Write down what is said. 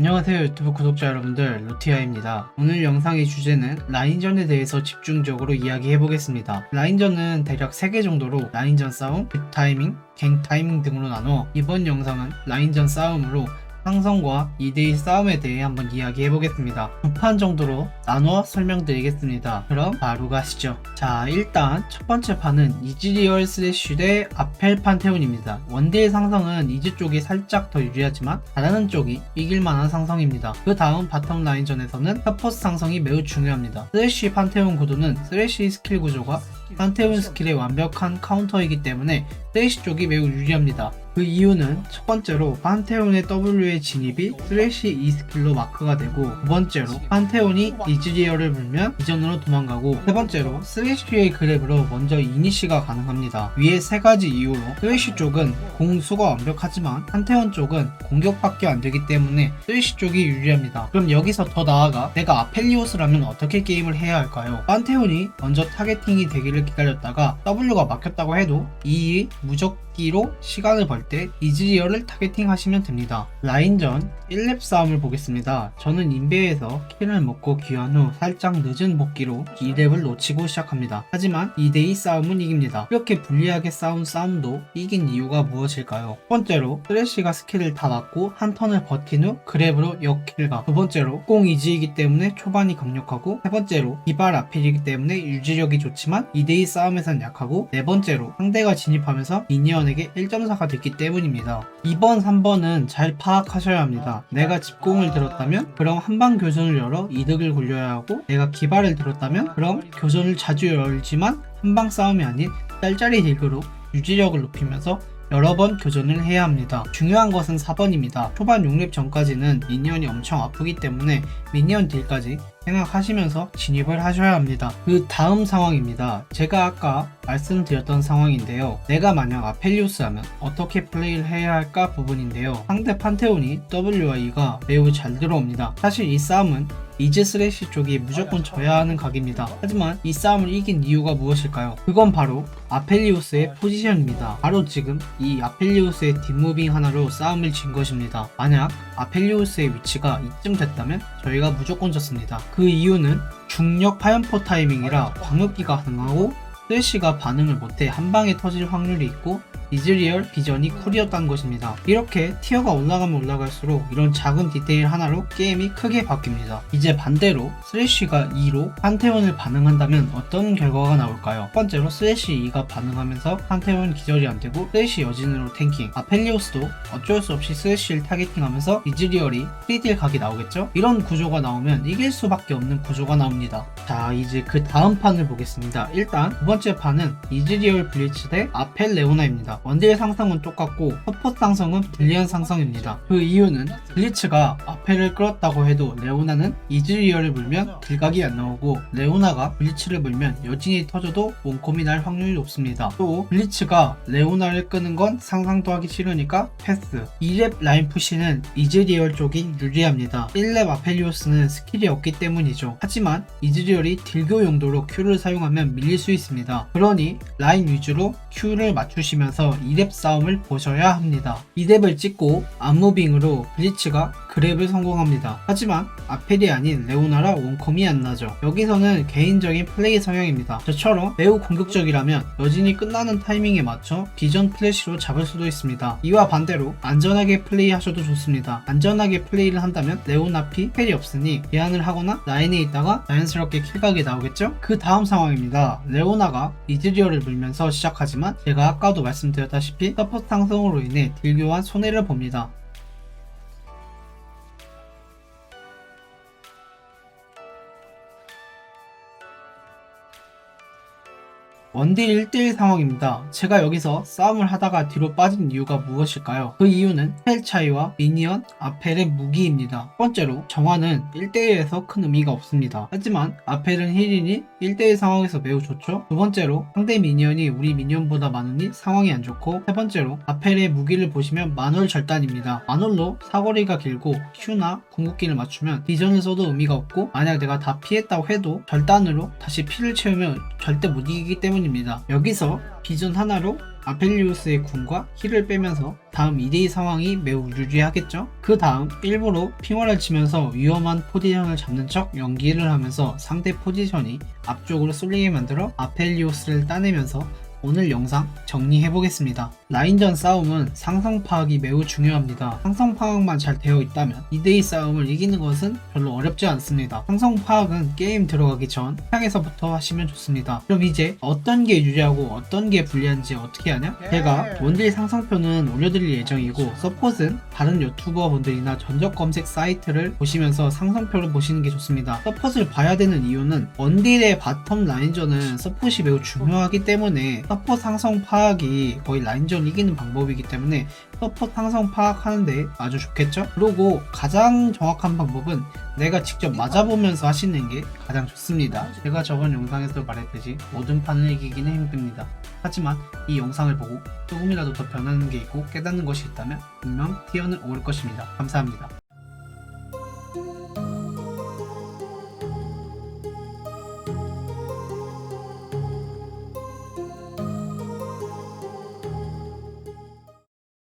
안녕하세요 유튜브 구독자 여러분들. 루티아입니다. 오늘 영상의 주제는 라인전에 대해서 집중적으로 이야기해 보겠습니다. 라인전은 대략 3개 정도로 라인전 싸움, 빅 타이밍, 갱 타이밍 등으로 나눠 이번 영상은 라인전 싸움으로 상성과 2대2 싸움에 대해 한번 이야기해 보겠습니다. 두 판 정도로 나누어 설명드리겠습니다. 그럼 바로 가시죠. 자 일단 첫 번째 판은 이즈리얼 슬래쉬 대 아펠 판테온입니다. 원딜 상성은 이즈 쪽이 살짝 더 유리하지만 잘하는 쪽이 이길 만한 상성입니다. 그 다음 바텀 라인전에서는 서포스 상성이 매우 중요합니다. 슬래쉬 판테온 구도는 슬래쉬 스킬 구조가 판테온 스킬의 완벽한 카운터이기 때문에 슬래시 쪽이 매우 유리합니다. 그 이유는 첫 번째로 판테온의 W의 진입이 슬래시 E 스킬로 마크가 되고 두 번째로 판테온이 이즈리얼을 물면 이전으로 도망가고 세 번째로 슬래시의 그랩으로 먼저 이니시가 가능합니다. 위에 세 가지 이유로 슬래시 쪽은 공수가 완벽하지만 판테온 쪽은 공격밖에 안 되기 때문에 슬래시 쪽이 유리합니다. 그럼 여기서 더 나아가 내가 아펠리오스라면 어떻게 게임을 해야 할까요? 판테온이 먼저 타겟팅이 되기를 기다렸다가 W가 막혔다고 해도 이 무적 기로 시간을 벌 때 이즈리얼을 타겟팅 하시면 됩니다. 라인전 1렙 싸움을 보겠습니다. 저는 인베에서 킬을 먹고 귀한 후 살짝 늦은 복귀로 2렙을 놓치고 시작합니다. 하지만 2대2 싸움은 이깁니다. 이렇게 불리하게 싸운 싸움도 이긴 이유가 무엇일까요? 첫 번째로 쓰레쉬가 스킬을 다 맞고 한 턴을 버틴 후 그랩으로 역킬각 두 번째로 공 이지이기 때문에 초반이 강력하고 세 번째로 기발 아필이기 때문에 유지력이 좋지만 2대2 싸움에선 약하고 네 번째로 상대가 진입하면서 미니언 에게 1.4가 됐기 때문입니다. 2번, 3번은 잘 파악하셔야 합니다. 내가 집공을 들었다면 그럼 한방 교전을 열어 이득을 굴려야 하고 내가 기발을 들었다면 그럼 교전을 자주 열지만 한방 싸움이 아닌 짤짤이 딜그로 유지력을 높이면서 여러 번 교전을 해야 합니다. 중요한 것은 4번입니다. 초반 6렙 전까지는 미니언이 엄청 아프기 때문에 미니언 딜까지 생각하시면서 진입을 하셔야 합니다. 그 다음 상황입니다. 제가 아까 말씀드렸던 상황인데요. 내가 만약 아펠리우스라면 어떻게 플레이를 해야 할까 부분인데요. 상대 판테온이 W와 E가 매우 잘 들어옵니다. 사실 이 싸움은 이즈 슬래시 쪽이 무조건 져야 하는 각입니다. 하지만 이 싸움을 이긴 이유가 무엇일까요? 그건 바로 아펠리우스의 포지션입니다. 바로 지금 이 아펠리우스의 뒷무빙 하나로 싸움을 진 것입니다. 만약 아펠리우스의 위치가 이쯤 됐다면 저희가 무조건 졌습니다. 그 이유는 중력 파연포 타이밍이라 광역기가 가능하고 슬래시가 반응을 못해 한 방에 터질 확률이 있고 이즈리얼 비전이 쿨이었다는 것입니다. 이렇게 티어가 올라가면 올라갈수록 이런 작은 디테일 하나로 게임이 크게 바뀝니다. 이제 반대로 슬래시가 2로 판테온을 반응한다면 어떤 결과가 나올까요? 첫 번째로 슬래시 2가 반응하면서 판테온 기절이 안되고 슬래시 여진으로 탱킹 아 펠리오스도 어쩔 수 없이 슬래시를 타겟팅하면서 이즈리얼이 프리딜 각이 나오겠죠? 이런 구조가 나오면 이길 수밖에 없는 구조가 나옵니다. 자 이제 그 다음 판을 보겠습니다. 일단 두 번째 판은 이즈리얼 블리츠 대 아펠 레오나입니다. 원딜 상성은 똑같고 서포트 상성은 불리한 상성입니다. 그 이유는 블리츠가 아펠을 끌었다고 해도 레오나는 이즈리얼을 물면 딜각이 안 나오고 레오나가 블리츠를 물면 여진이 터져도 원콤이 날 확률이 높습니다. 또 블리츠가 레오나를 끄는 건 상상도 하기 싫으니까 패스 2렙 라인 푸시는 이즈리얼 쪽이 유리합니다. 1렙 아펠리오스는 스킬이 없기 때문이죠. 하지만 이즈리얼이 딜교 용도로 Q를 사용하면 밀릴 수 있습니다. 그러니 라인 위주로 Q를 맞추시면서 2렙 싸움을 보셔야 합니다. 2렙을 찍고 암무빙으로 블리츠가 그랩을 성공합니다. 하지만 아펠이 아닌 레오나라 원컴이 안 나죠. 여기서는 개인적인 플레이 성향입니다. 저처럼 매우 공격적이라면 여진이 끝나는 타이밍에 맞춰 비전 플래시로 잡을 수도 있습니다. 이와 반대로 안전하게 플레이하셔도 좋습니다. 안전하게 플레이를 한다면 레오나 피 펠이 없으니 제한을 하거나 라인에 있다가 자연스럽게 킬각이 나오겠죠? 그 다음 상황입니다. 레오나가 이즈리얼을 물면서 시작하지만 제가 아까도 말씀드렸다시피 서포트 상승으로 인해 딜교환 손해를 봅니다. 원딜 1대1 상황입니다. 제가 여기서 싸움을 하다가 뒤로 빠진 이유가 무엇일까요? 그 이유는 헬 차이와 미니언, 아펠의 무기입니다. 첫 번째로 정화는 1대1에서 큰 의미가 없습니다. 하지만 아펠은 힐이니 1대1 상황에서 매우 좋죠. 두 번째로 상대 미니언이 우리 미니언보다 많으니 상황이 안 좋고 세 번째로 아펠의 무기를 보시면 만월 절단입니다. 만월로 사거리가 길고 Q나 궁극기를 맞추면 비전을 써도 의미가 없고 만약 내가 다 피했다고 해도 절단으로 다시 피를 채우면 절대 못 이기기 때문입니다. 때문입니다. 여기서 비전 하나로 아펠리우스의 궁과 힐을 빼면서 다음 2대2 상황이 매우 유리하겠죠? 그 다음 일부러 핑화를 치면서 위험한 포지션을 잡는 척 연기를 하면서 상대 포지션이 앞쪽으로 쏠리게 만들어 아펠리우스를 따내면서 오늘 영상 정리해보겠습니다. 라인전 싸움은 상성 파악이 매우 중요합니다. 상성 파악만 잘 되어 있다면 2대2 싸움을 이기는 것은 별로 어렵지 않습니다. 상성 파악은 게임 들어가기 전 향에서부터 하시면 좋습니다. 그럼 이제 어떤 게 유리하고 어떤 게 불리한지 어떻게 하냐? 제가 원딜 상성표는 올려드릴 예정이고 서폿은 다른 유튜버 분들이나 전적 검색 사이트를 보시면서 상성표를 보시는 게 좋습니다. 서폿을 봐야 되는 이유는 원딜의 바텀 라인전은 서폿이 매우 중요하기 때문에 서폿 상성 파악이 거의 라인전 이기는 방법이기 때문에 서폿 상성 파악하는데 아주 좋겠죠? 그리고 가장 정확한 방법은 내가 직접 맞아보면서 하시는 게 가장 좋습니다. 제가 저번 영상에서 말했듯이 모든 판을 이기기는 힘듭니다. 하지만 이 영상을 보고 조금이라도 더 변하는 게 있고 깨닫는 것이 있다면 분명 티어는 오를 것입니다. 감사합니다.